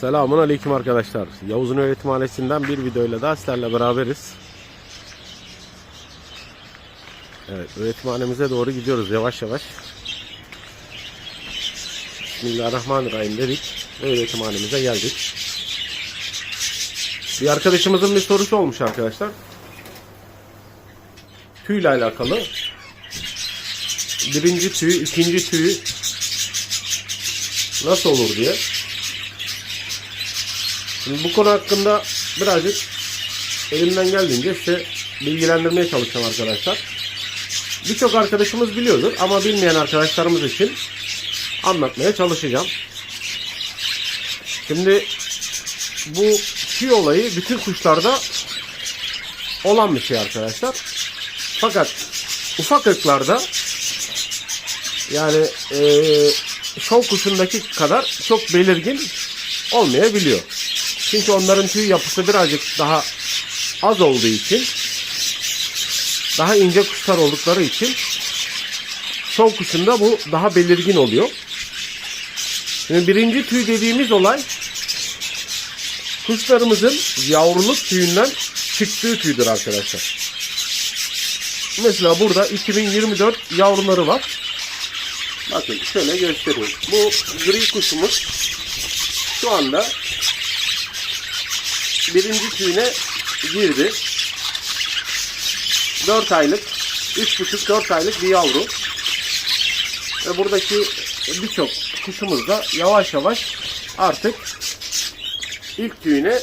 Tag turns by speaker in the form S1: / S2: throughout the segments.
S1: Selamun Aleyküm arkadaşlar. Yavuz'un öğretimhanesinden bir videoyla daha sizlerle beraberiz. Evet, öğretimhanemize doğru gidiyoruz yavaş yavaş. Bismillahirrahmanirrahim dedik. ve Öğretimhanemize geldik. Bir arkadaşımızın bir sorusu olmuş arkadaşlar. Tüyle alakalı. Birinci tüy, ikinci tüy nasıl olur diye. Şimdi bu konu hakkında birazcık elimden geldiğince size bilgilendirmeye çalışacağım arkadaşlar. Birçok arkadaşımız biliyordur ama bilmeyen arkadaşlarımız için anlatmaya çalışacağım. Şimdi bu tüy olayı bütün kuşlarda olan bir şey arkadaşlar. Fakat ufak ırklarda yani eee şov kuşundaki kadar çok belirgin olmayabiliyor. Çünkü onların tüy yapısı birazcık daha az olduğu için daha ince kuşlar oldukları için şov kuşunda bu daha belirgin oluyor. Şimdi birinci tüy dediğimiz olay kuşlarımızın yavruluk tüyünden çıktığı tüydür arkadaşlar. Mesela burada 2024 yavruları var. Bakın şöyle göstereyim. Bu gri kuşumuz şu anda birinci tüyüne girdi. 4 aylık, 3,5-4 aylık bir yavru. Ve buradaki birçok kuşumuz da yavaş yavaş artık ilk tüyüne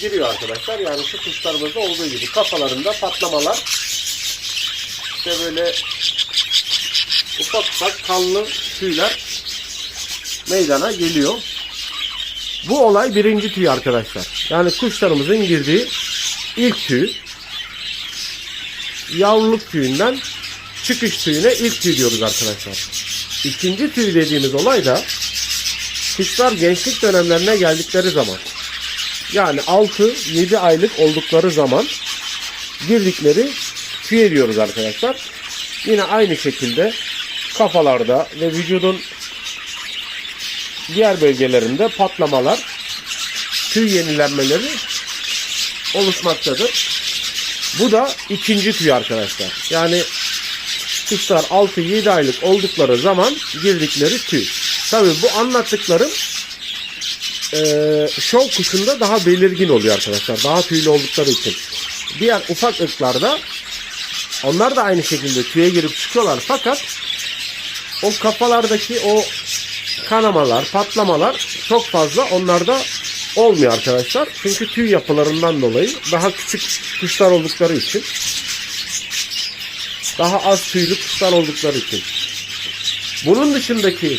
S1: giriyor arkadaşlar. Yani şu kuşlarımızda olduğu gibi kafalarında patlamalar işte böyle ufak ufak kanlı tüyler meydana geliyor. Bu olay birinci tüy arkadaşlar. Yani kuşlarımızın girdiği ilk tüy. Yavruluk tüyünden çıkış tüyüne ilk tüy diyoruz arkadaşlar. İkinci tüy dediğimiz olay da kuşlar gençlik dönemlerine geldikleri zaman yani 6-7 aylık oldukları zaman girdikleri tüye diyoruz arkadaşlar. Yine aynı şekilde kafalarda ve vücudun diğer bölgelerinde patlamalar, tüy yenilenmeleri oluşmaktadır. Bu da ikinci tüy arkadaşlar. Yani kuşlar 6-7 aylık oldukları zaman girdikleri tüy. Tabi bu anlattıklarım eee şov kuşunda daha belirgin oluyor arkadaşlar. Daha tüylü oldukları için. Diğer ufak ırklarda onlar da aynı şekilde tüye girip çıkıyorlar fakat o kafalardaki o kanamalar, patlamalar çok fazla onlarda olmuyor arkadaşlar. Çünkü tüy yapılarından dolayı daha küçük kuşlar oldukları için daha az tüylü kuşlar oldukları için. Bunun dışındaki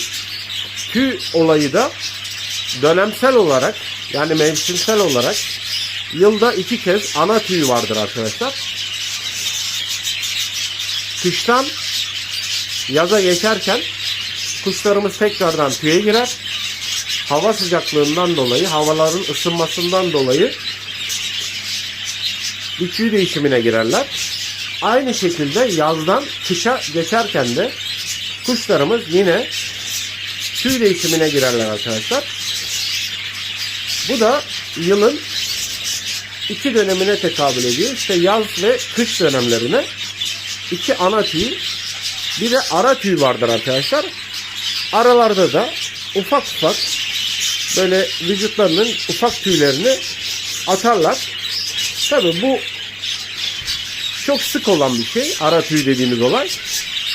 S1: tüy olayı da dönemsel olarak yani mevsimsel olarak yılda iki kez ana tüy vardır arkadaşlar. Kıştan yaza geçerken kuşlarımız tekrardan tüye girer. Hava sıcaklığından dolayı, havaların ısınmasından dolayı bir tüy değişimine girerler. Aynı şekilde yazdan kışa geçerken de kuşlarımız yine tüy değişimine girerler arkadaşlar. Bu da yılın iki dönemine tekabül ediyor. İşte yaz ve kış dönemlerine iki ana tüy bir de ara tüy vardır arkadaşlar. Aralarda da ufak ufak böyle vücutlarının ufak tüylerini atarlar. Tabi bu çok sık olan bir şey. Ara tüy dediğimiz olay.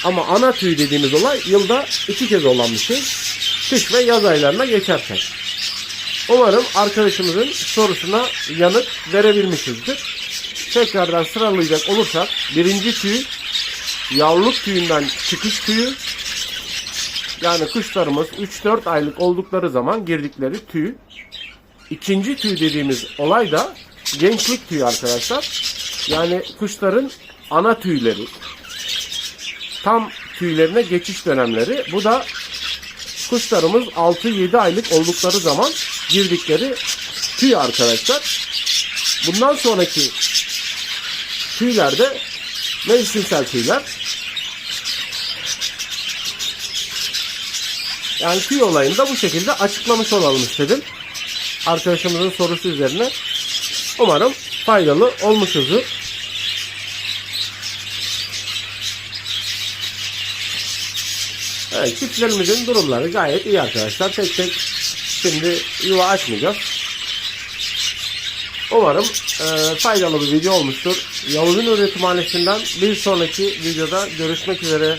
S1: Ama ana tüy dediğimiz olay yılda iki kez olan bir şey. Kış ve yaz aylarına geçerken. Umarım arkadaşımızın sorusuna yanıt verebilmişizdir. Tekrardan sıralayacak olursak birinci tüy yavruluk tüyünden çıkış tüyü yani kuşlarımız 3-4 aylık oldukları zaman girdikleri tüy. İkinci tüy dediğimiz olay da gençlik tüyü arkadaşlar. Yani kuşların ana tüyleri. Tam tüylerine geçiş dönemleri. Bu da kuşlarımız 6-7 aylık oldukları zaman girdikleri tüy arkadaşlar. Bundan sonraki tüylerde mevsimsel tüyler. Yani olayını da bu şekilde açıklamış olalım istedim. arkadaşımızın sorusu üzerine umarım faydalı olmuşuzdur. Evet, çiftlerimizin durumları gayet iyi arkadaşlar. Tek tek şimdi yuva açmayacağız. Umarım e, faydalı bir video olmuştur. Yavuz'un üretimhanesinden bir sonraki videoda görüşmek üzere.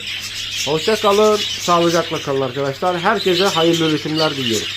S1: Hoşça kalın, sağlıcakla kalın arkadaşlar. Herkese hayırlı üretimler diliyorum.